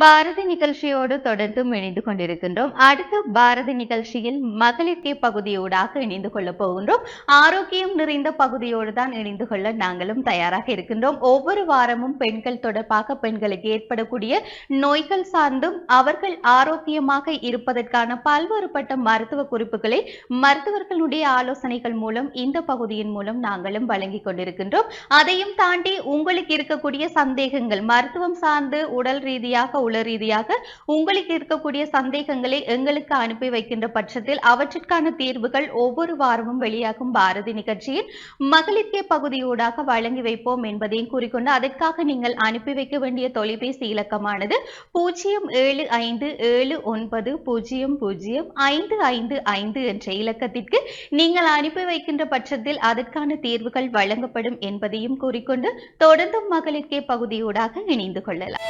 பாரதி நிகழ்ச்சியோடு தொடர்ந்தும் இணைந்து கொண்டிருக்கின்றோம். அடுத்த பாரதி நிகழ்ச்சியில் மகளிர்கே பகுதியோடாக இணைந்து கொள்ள போகின்றோம். ஆரோக்கியம் நிறைந்த பகுதியோடு தான் இணைந்து கொள்ள நாங்களும் தயாராக இருக்கின்றோம். ஒவ்வொரு வாரமும் பெண்கள் தொடர்பாக பெண்களுக்கு ஏற்படக்கூடிய நோய்கள் சார்ந்தும் அவர்கள் ஆரோக்கியமாக இருப்பதற்கான பல்வேறுபட்ட மருத்துவ குறிப்புகளை மருத்துவர்களுடைய ஆலோசனைகள் மூலம் இந்த பகுதியின் மூலம் நாங்களும் வழங்கிக் கொண்டிருக்கின்றோம். அதையும் தாண்டி உங்களுக்கு இருக்கக்கூடிய சந்தேகங்கள் மருத்துவம் சார்ந்து உடல் ரீதியாக உள ரீதியாக உங்களுக்கு இருக்கக்கூடிய சந்தேகங்களை எங்களுக்கு அனுப்பி வைக்கின்ற பட்சத்தில் அவற்றிற்கான தீர்வுகள் ஒவ்வொரு வாரமும் வெளியாகும் பாரதி நிகழ்ச்சியில் மகளிர்கே பகுதியூடாக வழங்கி வைப்போம் என்பதையும் கூறிக்கொண்டு அதற்காக நீங்கள் அனுப்பி வைக்க வேண்டிய தொலைபேசி இலக்கமானது பூஜ்ஜியம் ஏழு ஐந்து ஏழு ஒன்பது பூஜ்ஜியம் பூஜ்ஜியம் ஐந்து ஐந்து ஐந்து என்ற இலக்கத்திற்கு நீங்கள் அனுப்பி வைக்கின்ற பட்சத்தில் அதற்கான தீர்வுகள் வழங்கப்படும் என்பதையும் கூறிக்கொண்டு தொடர்ந்து மகளிர்கே பகுதியூடாக இணைந்து கொள்ளலாம்.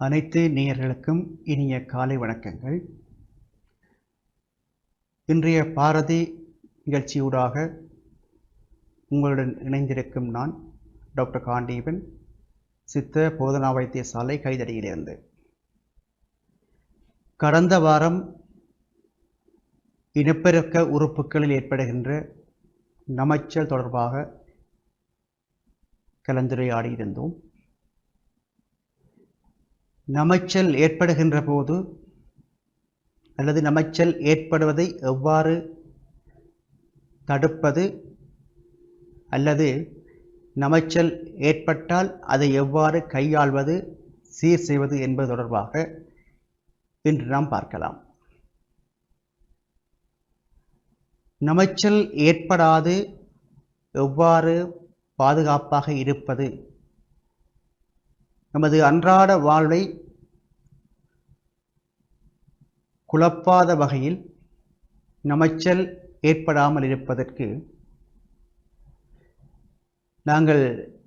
அனைத்து நேயர்களுக்கும் இனிய காலை வணக்கங்கள். இன்றைய பாரதி நிகழ்ச்சியூடாக உங்களுடன் இணைந்திருக்கும் நான் டாக்டர் காண்டீபன் சித்த போதனா வைத்தியசாலை கைதடியிலிருந்து. கடந்த வாரம் இனப்பெருக்க உறுப்புகளில் ஏற்படுகின்ற நமைச்சல் தொடர்பாக கலந்துரையாடியிருந்தோம். நமைச்சல் ஏற்படுகின்ற போது அல்லது நமைச்சல் ஏற்படுவதை எவ்வாறு தடுப்பது அல்லது நமைச்சல் ஏற்பட்டால் அதை எவ்வாறு கையாள்வது சீர் செய்வது என்பது தொடர்பாக இன்று நாம் பார்க்கலாம். நமைச்சல் ஏற்படாது எவ்வாறு பாதுகாப்பாக இருப்பது நமது அன்றாட வாழ்வை குழப்பாத வகையில் நமைச்சல் ஏற்படாமல் இருப்பதற்கு நாங்கள்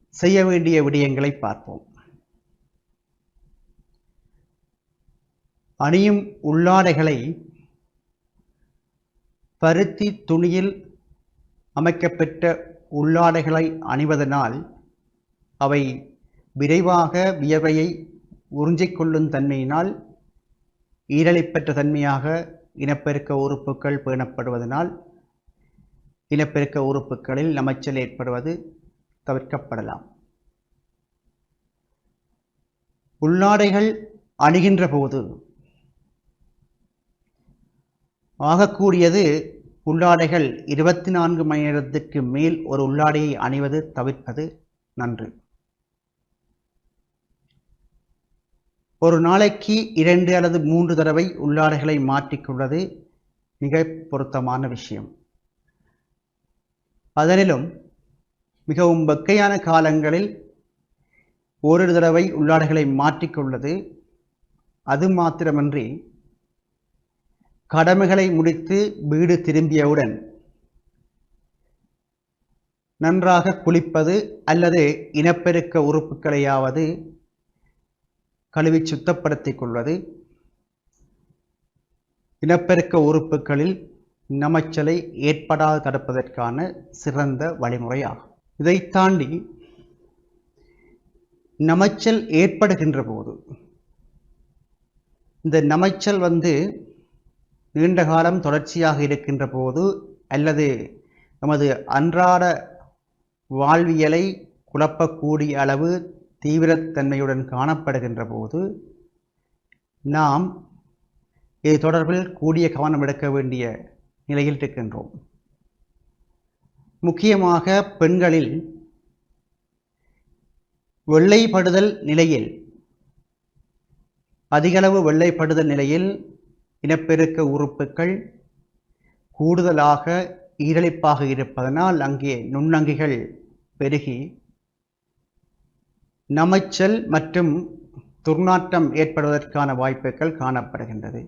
செய்ய வேண்டிய விடயங்களை பார்ப்போம். அணியும் உள்ளாடைகளை பருத்தி துணியில் அமைக்கப்பெற்ற உள்ளாடைகளை அணிவதனால் அவை விரைவாக வியர்வையை உறிஞ்சிக்கொள்ளும் தன்மையினால் ஈரலைப்பற்ற தன்மையாக இனப்பெருக்க உறுப்புகள் பேணப்படுவதனால் இனப்பெருக்க உறுப்புகளில் நமைச்சல் ஏற்படுவது தவிர்க்கப்படலாம். உள்ளாடைகள் அணுகின்ற போது ஆகக்கூடியது உள்ளாடைகள் இருபத்தி நான்கு மணி நேரத்திற்கு மேல் ஒரு உள்ளாடையை அணிவது தவிர்ப்பது நன்று. ஒரு நாளைக்கு இரண்டு அல்லது மூன்று தடவை உள்ளாடைகளை மாற்றிக்கொள்வது மிக பொருத்தமான விஷயம். அதனிலும் மிகவும் வெக்கையான காலங்களில் ஓரிரு தடவை உள்ளாடைகளை மாற்றிக்கொள்வது அது மாத்திரமன்றி கடமைகளை முடித்து வீடு திரும்பியவுடன் நன்றாக குளிப்பது அல்லது இனப்பெருக்க உறுப்புகளையாவது கழுவி சுத்தப்படுத்திக் கொள்வது. இனப்பெருக்க உறுப்புகளில் நமைச்சலை ஏற்படாது தடுப்பதற்கான சிறந்த வழிமுறையாகும். இதை தாண்டி நமைச்சல் ஏற்படுகின்ற போது இந்த நமைச்சல் வந்து நீண்ட காலம் தொடர்ச்சியாக இருக்கின்ற போது அல்லது நமது அன்றாட வாழ்வியலை குழப்பக்கூடிய அளவு தீவிரத்தன்மையுடன் காணப்படுகின்ற போது நாம் இது தொடர்பில் கூடிய கவனம் எடுக்க வேண்டிய நிலையில் இருக்கின்றோம். முக்கியமாக பெண்களில் வெள்ளைப்படுதல் நிலையில் அதிகளவு வெள்ளைப்படுதல் நிலையில் இனப்பெருக்க உறுப்புகள் கூடுதலாக ஈரலிப்பாக இருப்பதனால் அங்கே நுண்ணங்கிகள் பெருகி நமைச்சல் மற்றும் துர்நாற்றம் ஏற்படுவதற்கான வாய்ப்புகள் காணப்படுகின்றது.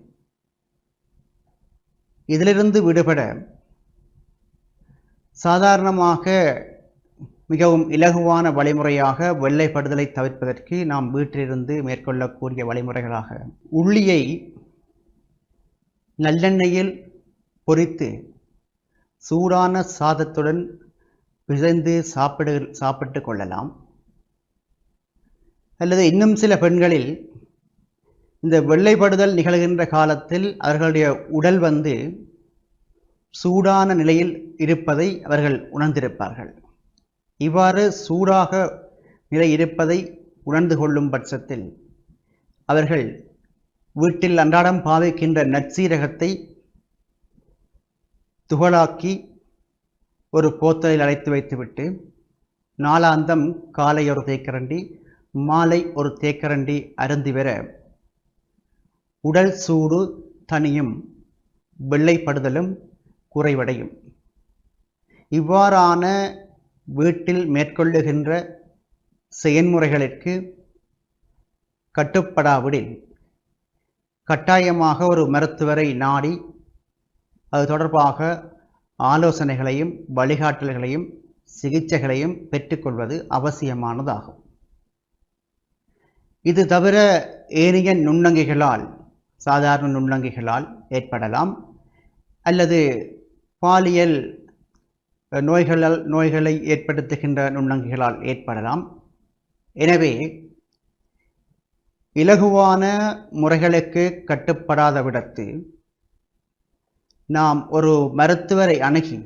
இதிலிருந்து விடுபட சாதாரணமாக மிகவும் இலகுவான வழிமுறையாக வெள்ளைப்படுதலை தவிர்ப்பதற்கு நாம் வீட்டிலிருந்து மேற்கொள்ளக்கூடிய வழிமுறைகளாக உள்ளியை நல்லெண்ணெயில் பொரித்து சூடான சாதத்துடன் பிசைந்து சாப்பிடு சாப்பிட்டு கொள்ளலாம். அல்லது இன்னும் சில பெண்களில் இந்த வெள்ளைப்படுதல் நிகழ்கின்ற காலத்தில் அவர்களுடைய உடல் வந்து சூடான நிலையில் இருப்பதை அவர்கள் உணர்ந்திருப்பார்கள். இவ்வாறு சூடாக நிலை இருப்பதை உணர்ந்து கொள்ளும் பட்சத்தில் அவர்கள் வீட்டில் அன்றாடம் பாவிக்கின்ற நற்சீரகத்தை துகளாக்கி ஒரு போத்தலில் அடைத்து வைத்துவிட்டு நாளாந்தம் காலை ஒரு தேக்கரண்டி மாலை ஒரு தேக்கரண்டி அருந்தி வர உடல் சூடு தனியும் வெள்ளைப்படுதலும் குறைவடையும். இவ்வாறான வீட்டில் மேற்கொள்ளுகின்ற செயன்முறைகளுக்கு கட்டுப்படாவிடில் கட்டாயமாக ஒரு மருத்துவரை நாடி அது தொடர்பாக ஆலோசனைகளையும் வழிகாட்டல்களையும் சிகிச்சைகளையும் பெற்றுக்கொள்வது அவசியமானதாகும். இது தவிர ஏனைய நுண்ணங்கிகளால் சாதாரண நுண்ணங்கிகளால் ஏற்படலாம். அல்லது பாலியல் நோய்களால் நோய்களை ஏற்படுத்துகின்ற நுண்ணங்கிகளால் ஏற்படலாம். எனவே இலகுவான முறைகளுக்கு கட்டுப்படாத விடத்து நாம் ஒரு மருத்துவரை அணுகி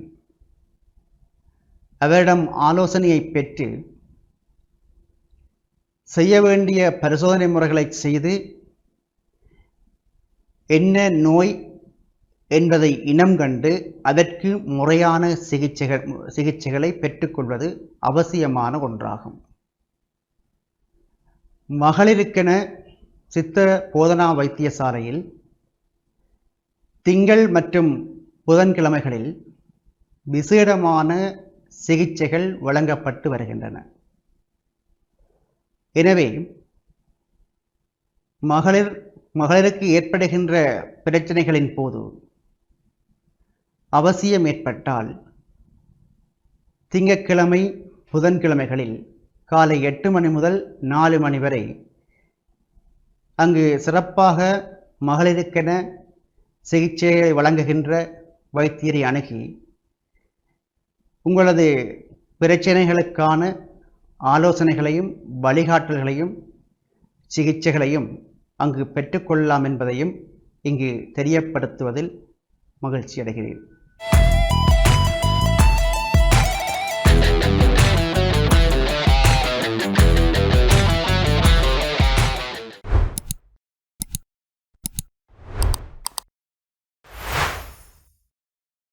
அவரிடம் ஆலோசனையை பெற்று செய்ய வேண்டிய பரிசோதனை முறைகளை செய்து என்ன நோய் என்பதை இனம் கண்டு அதற்கு முறையான சிகிச்சைகள் சிகிச்சைகளை பெற்றுக்கொள்வது அவசியமான ஒன்றாகும். மகளிருக்கென சித்த போதனா வைத்தியசாலையில் திங்கள் மற்றும் புதன்கிழமைகளில் விசேடமான சிகிச்சைகள் வழங்கப்பட்டு வருகின்றன. எனவே மகளிர் மகளிருக்கு ஏற்படுகின்ற பிரச்சனைகளின் போது அவசியம் ஏற்பட்டால் திங்கட்கிழமை புதன்கிழமைகளில் காலை எட்டு மணி முதல் நாலு மணி வரை அங்கு சிறப்பாக மகளிருக்கென சிகிச்சையை வழங்குகின்ற வைத்தியரை அணுகி உங்களது பிரச்சனைகளுக்கான ஆலோசனைகளையும் வழிகாட்டல்களையும் சிகிச்சைகளையும் அங்கு பெற்றுக்கொள்ளலாம் என்பதையும் இங்கு தெரியப்படுத்துவதில் மகிழ்ச்சி அடைகிறேன்